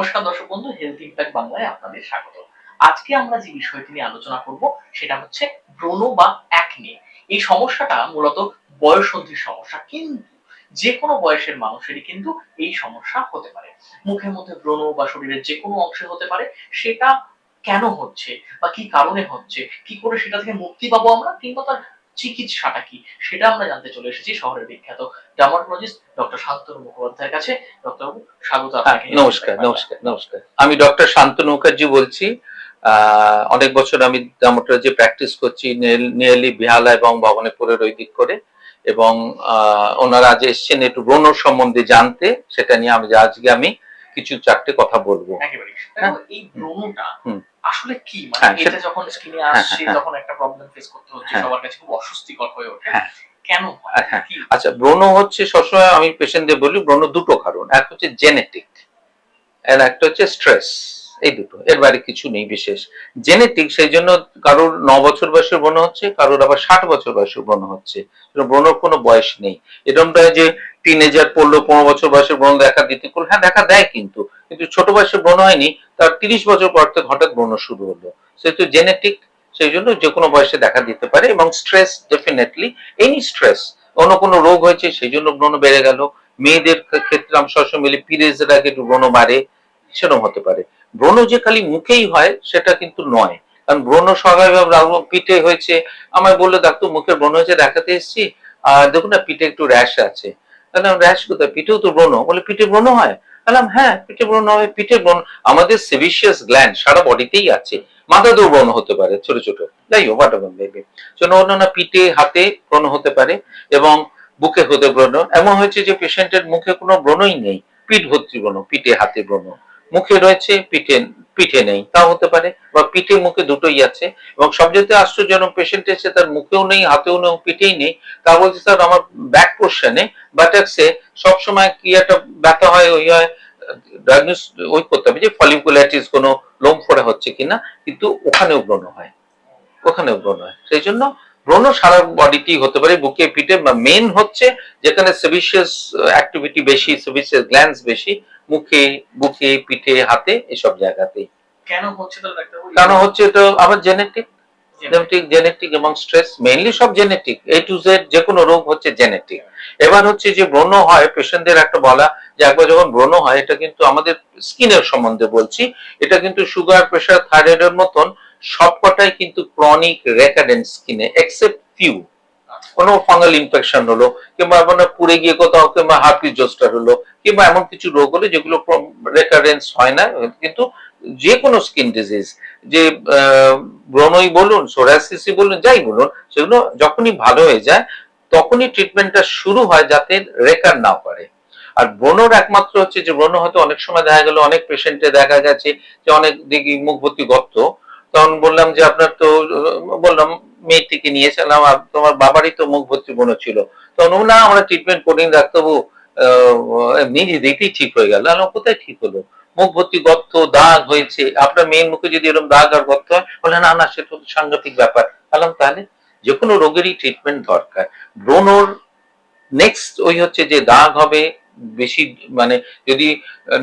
নমস্কার দর্শক বন্ধু হেলথ ইম্প্যাক্ট বাংলায় আপনাদের স্বাগত। আজকে আমরা যে বিষয়টি নিয়ে আলোচনা করব, সেটা হচ্ছে ব্রণ বা অ্যাকনে এই সমস্যাটা মূলত বয়সন্ধির সমস্যা, কিন্তু যে কোনো বয়সের মানুষেরই কিন্তু এই সমস্যা হতে পারে। মুখের মধ্যে ব্রণ বা শরীরের যে কোনো অংশে হতে পারে, সেটা কেন হচ্ছে বা কি কারণে হচ্ছে, কি করে সেটা থেকে মুক্তি পাবো আমরা, কিংবা তার চিকিৎসাটা কি? সেটা আমরা জানতে চলে এসেছি শহরের বিখ্যাত ডার্মাটোলজিস্ট ডক্টর শান্তনু মুখোপাধ্যায়ের কাছে। ডক্টর স্বাগত হ্যাঁ, আপনাকে। নমস্কার নমস্কার নমস্কার। আমি ডক্টর শান্তনু মুখার্জি বলছি। অনেক বছর আমি ডার্মাটোলজি প্র্যাকটিস করছি নিয়ারলি বিহালা এবং ভবনেপুরের ওই দিক করে। এবং আহ, ওনারা আজ এসছেন একটু ব্রণ সম্বন্ধে জানতে। সেটা নিয়ে আমি আজকে আমি কিছু চারটে কথা বলব। হ্যাঁ। এই ব্রণটা। আসলে কি মানে হ্যাঁ, এটা যখন স্কিনে হ্যাঁ, আসছে তখন একটা প্রবলেম ফেস করতে হচ্ছে হ্যাঁ। সবার কাছে খুব অস্বস্তিকর হয়ে ওঠে হ্যাঁ। কেন। আচ্ছা ব্রণ হচ্ছে সবসময় আমি পেশেন্টদের বলি ব্রণ দুটো কারণ এক হচ্ছে জেনেটিক আর একটা হচ্ছে স্ট্রেস এই দুটো, এর বাইরে কিছু নেই বিশেষ। জেনেটিক সেই জন্য কারোর ন বছর বয়সের ব্রণ হচ্ছে, কারোর আবার ষাট বছর বয়সের ব্রণ হচ্ছে। ব্রণর কোনো বয়স নেই। এরকমটা যে টিনেজার পড়ল, পনেরো বছর বয়সের ব্রণ দেখা দিতে করল হ্যাঁ দেখা দেয় কিন্তু। কিন্তু ছোট বয়সের ব্রণ হয়নি, তার তিরিশ বছর পর থেকে হঠাৎ ব্রণ শুরু হলো। সেহেতু জেনেটিক সেই জন্য যে কোনো বয়সে দেখা দিতে পারে এবং স্ট্রেস ডেফিনেটলি এনি স্ট্রেস অন্য কোনো রোগ হয়েছে সেই জন্য ব্রণ বেড়ে গেল। মেয়েদের ক্ষেত্রে আমি সবসময় বলি পিরিয়ডসের আগে একটু ব্রণ বাড়ে, সেরকম হতে পারে। ব্রণ যে খালি মুখেই হয়, সেটা কিন্তু নয়। কারণ ব্রণ স্বাভাবিকভাবে পিঠে হয়েছে। আমায় বলল ডাক্তার মুখের ব্রণ হয়েছে, দেখাতে এসেছি। আর দেখুন না, পিঠে একটু র্যাশ আছে। র্যাশ কোথায়? পিঠেও তো ব্রণ। বলে, পিঠে ব্রণ হয়? বললাম হ্যাঁ পিঠে ব্রণ হবে, পিঠে ব্রণ। আমাদের সেভিশিয়াস গ্ল্যান্ড সারা বডিতেই আছে। মাথা মাথাতেও ব্রণ হতে পারে, ছোট ছোট। যাই হোক হোয়াট এভার মেবি জন্য অন্যান্য পিঠে, হাতে ব্রণ হতে পারে এবং বুকে হতে ব্রণ। এমন হয়েছে যে পেশেন্টের মুখে কোনো ব্রণই নেই। পিঠ ভর্তি ব্রণ, পিঠে, হাতে ব্রণ। মুখে রয়েছে পিঠে পিঠে নেই। তাও হতে পারে, বা পিঠে মুখে দুটোই আছে। এবং সবচেয়ে আশ্চর্যজনক পেশেন্ট এসে তার মুখেও নেই, হাতেও নেই, পিঠেই নেই। তা বলছে, স্যার, আমার ব্যাক পোর্শনে বাটাক্সে সবসময় কি একটা ব্যথা হয়, ওই হয় ডায়াগনোস ওই করতে হবে যে ফলিকুলাইটিস কোনো লোম ফোড়া হচ্ছে কিনা, কিন্তু ওখানেও ব্রণ হয়। ওখানেও ব্রণ হয়। সেই জন্য ব্রণ সারা বডিতেই হতে পারে, বুকে, পিঠে, বা মেন হচ্ছে যেখানে সেভিসিয়াস অ্যাক্টিভিটি বেশি সেভিসিয়াস গ্ল্যান্স বেশি মুখে বুকে পিঠে হাতে এসব জায়গাতেই। কেন হচ্ছে কারণ এটা আবার জেনেটিক জেনেটিক জেনেটিক এবং স্ট্রেস মেইনলি সব জেনেটিক এ টু জেড যে কোনো রোগ হচ্ছে জেনেটিক এবার হচ্ছে যে ব্রণ হয় পেশেন্টদের একটা বলা যে একবার যখন ব্রণ হয় এটা কিন্তু আমাদের স্কিনের সম্বন্ধে বলছি এটা কিন্তু সুগার প্রেশার থাইরয়েডের মতন সবকটাই কিন্তু ক্রনিক রেকারেন্ট স্কিনে এক্সেপ্ট ফিউ কোনো ফাঙ্গাল ইনফেকশন হলো কিংবা আপনার পুড়ে গিয়ে কোথাও কিংবা হার্পিস জোস্টার হলো কিংবা এমন কিছু রোগ হলো যেগুলো রেকারেন্স হয় না কিন্তু যে কোনো স্কিন ডিজিজ যে আহ, ব্রণই বলুন সোরাসিসই বলুন যাই বলুন সেগুলো যখনই ভালো হয়ে যায় তখনই ট্রিটমেন্টটা শুরু হয় যাতে রেকার না করে আর ব্রণর একমাত্র হচ্ছে যে ব্রণ হয়তো অনেক সময় দেখা গেল অনেক পেশেন্টে দেখা গেছে যে অনেক দিকে মুখ ভর্তি গর্ত তখন বললাম যে আপনার তো বললাম মেয়েটিকে নিয়ে এসেছিলাম আর তোমার বাবারই তো মুখ ভর্তি ব্রণ ছিল। তখন না আমরা ট্রিটমেন্ট করিনি ডাক্তারবাবু এমনি দেখতেই ঠিক হয়ে গেল। বললাম, কোথায় ঠিক হলো? মুখ ভর্তি গর্ত দাগ হয়েছে। আপনার মেয়ের মুখে যদি এরকম দাগ আর গর্ত হয় বলে না না সেটা তো সাংঘাতিক ব্যাপার। বললাম তাহলে যে কোনো রোগেরই ট্রিটমেন্ট দরকার। ব্রণর নেক্সট ওই হচ্ছে যে দাগ হবে বেশি মানে যদি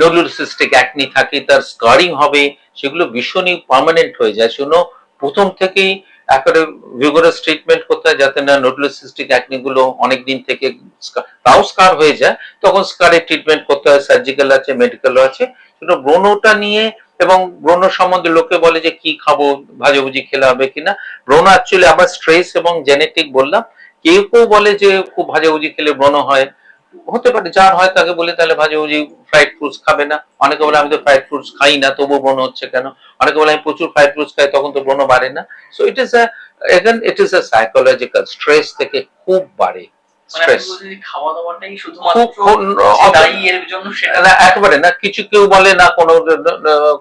নোডুলসিস্টিক অ্যাকনি থাকে তার স্কারিং হবে সেগুলো ভীষণই পার্মানেন্ট হয়ে যায়। সেজন্য প্রথম থেকেই একেবারে ভিগোরাস ট্রিটমেন্ট করতে হয় যাতে না নোডুলসিস্টিক অ্যাকনি গুলো অনেক দিন থেকে তাও স্কার হয়ে যায়, তখন স্কারের ট্রিটমেন্ট করতে হয় সার্জিক্যাল আছে মেডিকেল আছে। সেটা ব্রণটা নিয়ে এবং ব্রণ সম্বন্ধে লোকে বলে যে কি খাব, ভাজাভুজি খেলে হবে কিনা, ব্রণ অ্যাকচুয়ালি আবার স্ট্রেস এবং জেনেটিক বললাম। কেউ কেউ বলে যে খুব ভাজাভুজি খেলে ব্রণ হয়। হতে পারে, যার হয় তাকে বলে তাহলে ভাজাভুজি ফ্রাইড ফ্রুটস খাবে না। অনেকে বলে আমি তো ফ্রাইড ফ্রুটস খাই না তবু ব্রণ হচ্ছে কেন? অনেকে বলে আমি প্রচুর ফ্রাইড ফ্রুটস খাই, তখন তো ব্রণ বাড়ে না। So it is again it is a psychological stress থেকে খুব বাড়ে। মানে একেবারে না কিছু কেউ বলে না কোনো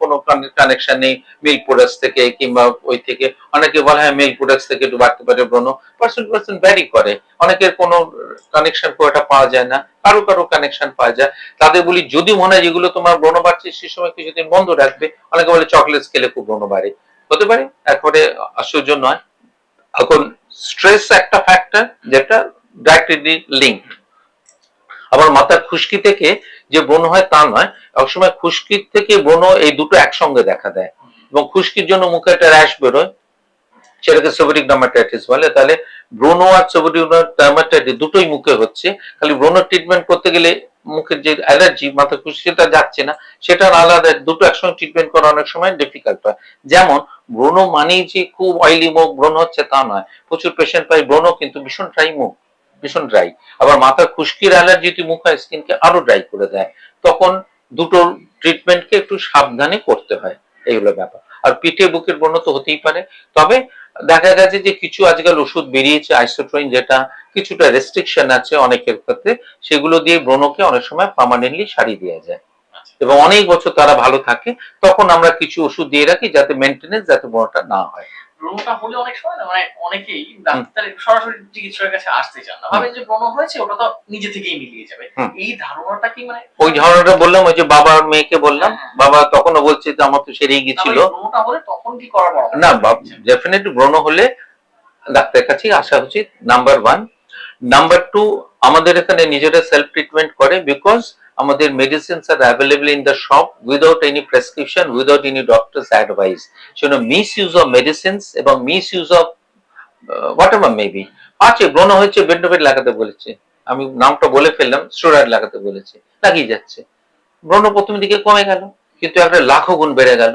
কোনো কানেকশন নেই মিল্ক প্রোডাক্টস থেকে কিংবা ওই থেকে। অনেকে বলে হ্যাঁ মিল্ক প্রোডাক্টস থেকে একটু বাড়তে পারে ব্রণ পার্সন পার্সন ভ্যারি করে। অনেকের কোনো কানেকশন খুব একটা পাওয়া যায় না কারও কারও কানেকশন পাওয়া যায়। তাদের বলি যদি মনে হয় যেগুলো তোমার ব্রণ বাড়ছে সে সময় কিছুদিন বন্ধ রাখবে অনেকে বলে চকলেট খেলে খুব ব্রণ বাড়ে। হতে পারে একবারে আশ্চর্য নয়। এখন স্ট্রেস একটা ফ্যাক্টর যেটা ডাইরেক্টলি লিঙ্ক আবার মাথার খুশকি থেকে যে ব্রণ হয় তা নয়, একসময় খুশকির থেকে ব্রণ এই দুটো একসঙ্গে দেখা দেয়। এবং খুশকির জন্য মুখে একটা র্যাশ বেরোয়, সেটাকে সেবরিক ডার্মাটাইটিস বলে। তাহলে ব্রণ আর সেবরিক ডার্মাটাইটিস দুটোই মুখে হচ্ছে। খালি ব্রণ ট্রিটমেন্ট করতে গেলে মুখের যে অ্যালার্জি মাথা খুশকিটা যাচ্ছে না। সেটার আলাদা দুটো একসঙ্গে ট্রিটমেন্ট করা অনেক সময় ডিফিকাল্ট হয়। যেমন, ব্রণ মানেই যে খুব অয়েলি মুখ ব্রণ হচ্ছে তা নয়। প্রচুর পেশেন্ট পাই ব্রণ কিন্তু ভীষণ ড্রাই মুখ। ভীষণ ড্রাই আবার মাথার খুশকির অ্যালার্জি মুখ হয় স্কিনকে আরও ড্রাই করে দেয়। তখন দুটো ট্রিটমেন্টকে একটু সাবধানে করতে হয়। এইগুলো ব্যাপার। আর পিঠে বুকের ব্রণ তো হতেই পারে। তবে দেখা গেছে যে কিছু আজকাল ওষুধ বেরিয়েছে আইসোট্রোইন যেটা কিছুটা রেস্ট্রিকশন আছে অনেকের ক্ষেত্রে, সেগুলো দিয়ে ব্রণকে অনেক সময় পার্মানেন্টলি সারিয়ে দেওয়া যায়। এবং অনেক বছর তারা ভালো থাকে, তখন আমরা কিছু ওষুধ দিয়ে রাখি যাতে মেনটেনেন্স যাতে ব্রণটা না হয়। ব্রণটা হলে অনেক সময় না মানে অনেকেই ডাক্তার সরাসরি চিকিৎসকের কাছে আসতে চান না। ভাবেন যে ব্রণ হয়েছে ওটা তো নিজে থেকেই মিলিয়ে যাবে। এই ধারণাটা কি মানে ওই ধারণাটা বললাম ওই যে বাবা আর মেয়েকে বললাম হ্যাঁ। বাবা তখনও বলছে যে আমার তো সেরেই গেছিল ব্রণটা হলে তখন কি করা না? ডেফিনেটলি ব্রণ হলে ডাক্তারের কাছেই আসা উচিত নাম্বার ওয়ান নাম্বার টু আমাদের এখানে নিজেরা সেলফ ট্রিটমেন্ট করে বিকজ আমাদের medicines are available in the shop without any prescription without any doctor's advice সেজন্য মিস ইউজ অফ মেডিসিনস এবং misuse of whatever maybe আছে, ব্রণ হয়েছে বেন্ডোবেড লাগাতে বলেছে। আমি নামটা বলে ফেললাম স্টোরাইড লাগাতে বলেছে, লাগিয়ে যাচ্ছে। ব্রণ প্রথম দিকে কমে গেল, কিন্তু একটা লাখো গুণ বেড়ে গেল।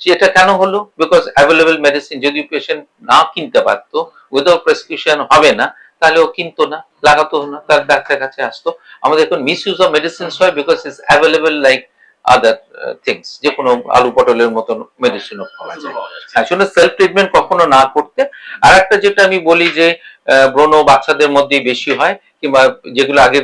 এটা কেন হলো? বিকজ অ্যাভেলেবল মেডিসিন যদি পেশেন্ট না কিনতে পারতো উইদাউট প্রেসক্রিপশন হবে না। তাহলে ও কিনতো না লাগাতো না তার ডাক্তারের কাছে আসতো। আমাদের এখন মিস ইউজ অফ মেডিসিন হয় because is available like other things যে কোনো আলু পটলের মতন মেডিসিনও পাওয়া যায়। আসলে সেলফ ট্রিটমেন্ট কখনো না করতে। আর একটা যেটা আমি বলি যে ব্রণ বাচ্চাদের মধ্যেই বেশি হয় কিংবা যেগুলো আগে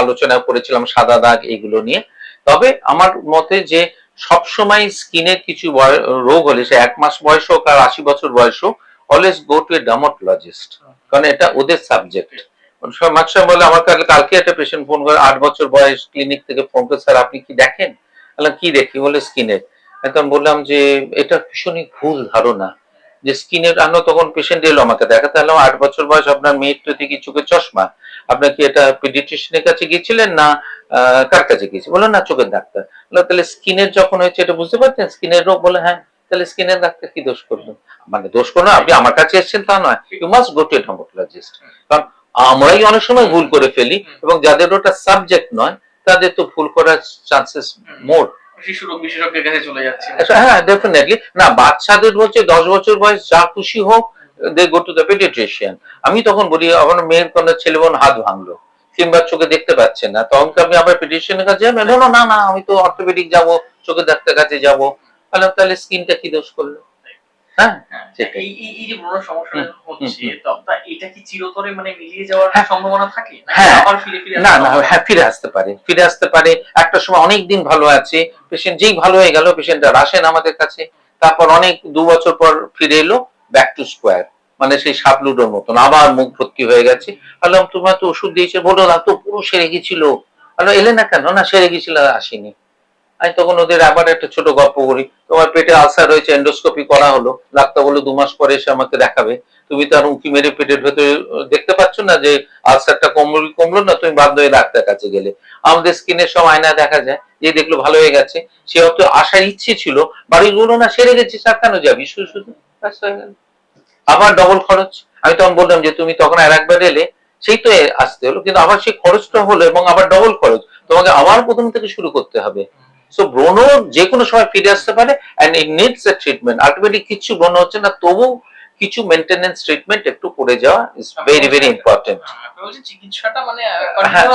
আলোচনা করেছিলাম সাদা দাগ এগুলো নিয়ে। তবে আমার মতে যে সবসময় স্কিনের কিছু রোগ হলে সে এক মাস বয়স হোক আর আশি বছর বয়স হোক always go to a dermatologist কারণ এটা ওদের সাবজেক্ট মাঝে বলে, আমার কাছে কালকে একটা পেশেন্ট ফোন করে, আট বছর বয়স ক্লিনিক থেকে ফোন করে, স্যার, আপনি কি দেখেন? বললাম কি দেখি? বলে স্কিনের তখন বললাম যে, এটা ভীষণই ভুল ধারণা যে স্কিনের আনো, তখন পেশেন্ট এলো আমাকে দেখাতে। এলাম আট বছর বয়স, আপনার মেয়ের তো দেখি চোখের চশমা। আপনার কি এটা পিডিট্রিশনের কাছে গিয়েছিলেন না কার কাছে গিয়েছি বলল, না, চোখের ডাক্তার। তাহলে স্কিনের যখন হয়েছে, এটা বুঝতে পারছেন? স্কিনের রোগ? বলে হ্যাঁ। তাহলে স্কিনের ডাক্তার কি দোষ করবেন মানে দোষ করো আপনি আমার কাছে এসেছেন তা নয়। You must go to dermatologist কারণ আমরাই অনেক সময় ভুল করে ফেলি এবং যাদের ওটা সাবজেক্ট নয় তাদের তো ভুল করার চান্সেস মোর শিশু রোগ বিশেষজ্ঞের কাছে চলে যাচ্ছে। হ্যাঁ ডেফিনেটলি না বাচ্চাদের হচ্ছে দশ বছর বয়স যা খুশি হোক they go to the paediatrician আমি তখন বলি আমার মেয়ের কোন ছেলে বোন হাত ভাঙলো কিংবা চোখে দেখতে পাচ্ছে না। তখন আমি আবার পেডিট্রিশিয়ানের কাছে যাবেন? না না আমি তো অর্থোপেডিক যাব চোখে ডাক্তার কাছে যাব। তাহলে তাহলে স্কিনটা কি দোষ করল? হ্যাঁ হ্যাঁ, এই এই এই যে ব্রণ সমস্যাটা হচ্ছে হুম। এটা কি চিরতরে মানে মিলিয়ে যাওয়ার হ্যাঁ। সম্ভাবনা থাকে? হ্যাঁ। আবার ফিরে ফিরে না না হ্যাঁ ফিরে আসতে পারে ফিরে আসতে পারে। একটা সময় অনেক দিন ভালো আছে পেশেন্ট যেই ভালো হয়ে গেল পেশেন্ট আসেন আমাদের কাছে। তারপর অনেক দু বছর পর ফিরে এলো ব্যাক টু স্কোয়ার মানে সেই সাপলুডোর মতন আবার মুখ ভর্তি হয়ে গেছে। বললাম তোমার তো ওষুধ দিয়েছে বলো না তো পুরো সেরে গেছিল। বলল এলে না কেন? না সেরে গেছিল আসেনি। আমি তখন ওদের আবার একটা ছোট গল্প করি তোমার পেটে আলসার রয়েছে এন্ডোস্কোপি করা হলো। ডাক্তার বলল, দু মাস পরে এসে আমাকে দেখাবে। তুমি তো আর উঁকি মেরে পেটের ভেতরে দেখতে পাচ্ছ না যে আলসারটা কমলো কমলো না, তুমি বাধ্য হয়ে ডাক্তার কাছে গেলে। আমাদের স্কিনের সব আয়না দেখা যায়, যে দেখল ভালো হয়ে গেছে। সে হয়তো আসার ইচ্ছে ছিল বাড়ি বলল না সেরে গেছে স্যার কেন যাবি, শুধু শুধু আবার ডবল খরচ। আমি তখন বললাম যে, তুমি তখন আর একবার এলে, সেই তো আসতে হলো। কিন্তু আবার সেই খরচটা হলো এবং আবার ডবল খরচ। তোমাকে আবার প্রথম থেকে শুরু করতে হবে। সো ব্রণ যে কোনো সময় ফিরে আসতে পারে and it needs a treatment ultimately কিছু ব্রণ হচ্ছে না তবু কিছু মেনটেনেন্স ট্রিটমেন্ট একটু করে যাওয়া ইজ ভেরি ভেরি ইম্পর্টেন্ট চিকিৎসাটা মানে হ্যাঁ।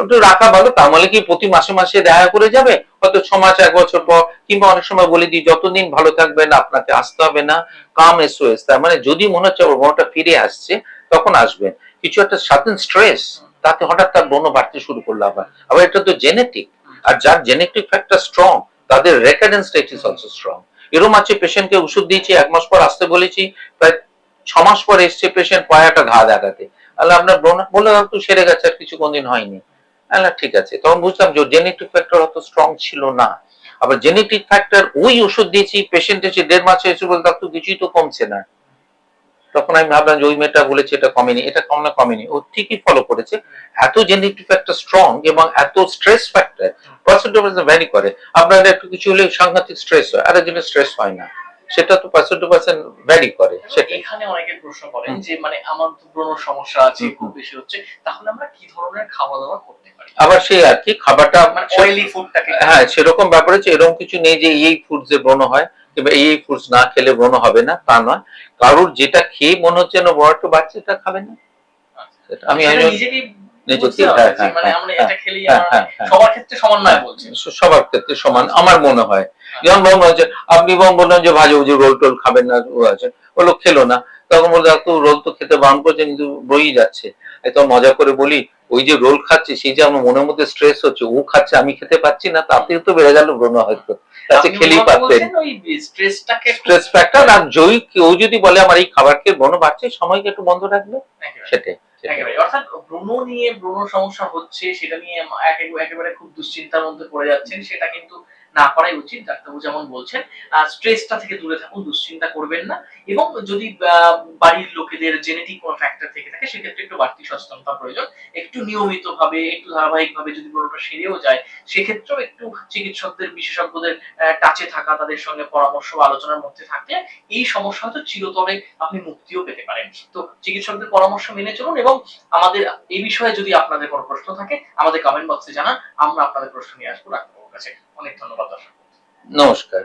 একটু রাখা ভালো তার মানে কি প্রতি মাসে মাসে দেখা করে যাবে? হয়তো ছ মাস এক বছর পর কিংবা অনেক সময় বলে দিই যতদিন ভালো থাকবেন আপনাকে আসতে হবে না কাম এসওএস তার মানে যদি মনে হচ্ছে ব্রণটা ফিরে আসছে তখন আসবেন। কিছু একটা সাডেন স্ট্রেস তাতে হঠাৎ তার ব্রণ বাড়তে শুরু করল আবার। আবার এটা তো জেনেটিক আর যার জেনেটিক ফ্যাক্টর স্ট্রং তাদের recurrence rate is also strong এরকম আছে পেশেন্টকে ওষুধ দিয়েছি, এক মাস পর আসতে বলেছি, প্রায় ছ মাস পর এসছে পেশেন্ট পায়াটা ঘা দেখাতে। আল্লাহ আপনার ব্রণ বলে তো সেরে গেছে, আর কিছু কোনদিন হয়নি। আল্লাহ ঠিক আছে, তখন বুঝলাম যে জেনেটিক ফ্যাক্টর অত স্ট্রং ছিল না। আবার জেনেটিক ফ্যাক্টর ওই ওষুধ দিয়েছি পেশেন্ট এসে দেড় মাসে এসে বলতে তো কিছুই তো কমছে না। তখন আমি ভাবলাম যে ওই মেয়েটা বলেছে এটা কমেনি এটা কমনা কমেনি। ও ঠিকই ফলো করেছে। এত জেনেটিক ফ্যাক্টর স্ট্রং এবং এত স্ট্রেস ফ্যাক্টর পার্সেন্ট ভ্যারি করে। আপনার একটু কিছু হলে সাংঘাতিক স্ট্রেস হয় আর একজনের স্ট্রেস হয় না। সেটা তো পার্সেন্ট টু পার্সেন্ট ভ্যারি করে সেটাই। এখানে অনেকে প্রশ্ন করেন যে মানে আমার তো সমস্যা আছে খুব বেশি হচ্ছে তাহলে আমরা কি ধরনের খাওয়া দাওয়া করতে পারি? আবার সেই আর কি খাবারটা মানে অয়েলি ফুডটাকে হ্যাঁ সেরকম ব্যাপার হচ্ছে এরকম কিছু নেই যে এই ফুডস এ ব্রণ হয় কিংবা এই ফুডস না খেলে ব্রণ হবে না তা নয়। কারোর যেটা খেয়ে মনে হচ্ছে না বড় একটা খাবে না। আমি হ্যাঁ, হ্যাঁ, হ্যাঁ, হ্যাঁ, হ্যাঁ, হ্যাঁ, হ্যাঁ। সবার ক্ষেত্রে সমান আমার মনে হয়। যেমন মনে হচ্ছে আপনি যেমন বললেন যে ভাজা ভুজি রোল টোল খাবেন না ও আছে ও খেলো না। তখন বলল তো রোল তো খেতে বারণ করছে কিন্তু বই যাচ্ছে। তো মজা করে বলি ওই যে রোল খাচ্ছে সেই যে আমার মনের মধ্যে স্ট্রেস হচ্ছে ও খাচ্ছে আমি খেতে পাচ্ছি না তাতেও তো বেড়ে গেল ব্রণ হয়তো। তাতে খেলেই পারতেন। স্ট্রেস ফ্যাক্টর আর জয়ী কেউ যদি বলে আমার এই খাবার খেয়ে ব্রণ বাড়ছে সময়কে একটু বন্ধ রাখবে? সেটাই। অর্থাৎ ব্রণ নিয়ে ব্রণ সমস্যা হচ্ছে সেটা নিয়ে একে- একেবারে খুব দুশ্চিন্তার মধ্যে পড়ে যাচ্ছেন সেটা কিন্তু না করাই উচিত, ডাক্তারবাবু যেমন বলছেন। স্ট্রেসটা থেকে দূরে থাকুন, দুশ্চিন্তা করবেন না। এবং যদি বাড়ির লোকেদের জেনেটিক কোনো ফ্যাক্টর থেকে থাকে, সেক্ষেত্রে একটু বাড়তি সচেতনতা প্রয়োজন। একটু নিয়মিত ভাবে একটু ধারাবাহিক ভাবে যদি ব্রণটা সেরেও যায়, সেক্ষেত্রেও একটু চিকিৎসকদের, বিশেষজ্ঞদের টাচে থাকা, তাদের সঙ্গে পরামর্শ বা আলোচনার মধ্যে থাকলে এই সমস্যা হয়তো চিরতরে আপনি মুক্তিও পেতে পারেন। তো চিকিৎসকদের পরামর্শ মেনে চলুন এবং আমাদের, এই বিষয়ে যদি আপনাদের কোনো প্রশ্ন থাকে, আমাদের কমেন্ট বক্সে জানান, আমরা আপনাদের প্রশ্ন নিয়ে আসব ডাক্তারবাবুর কাছে অনেক ধন্যবাদ দর্শক নমস্কার।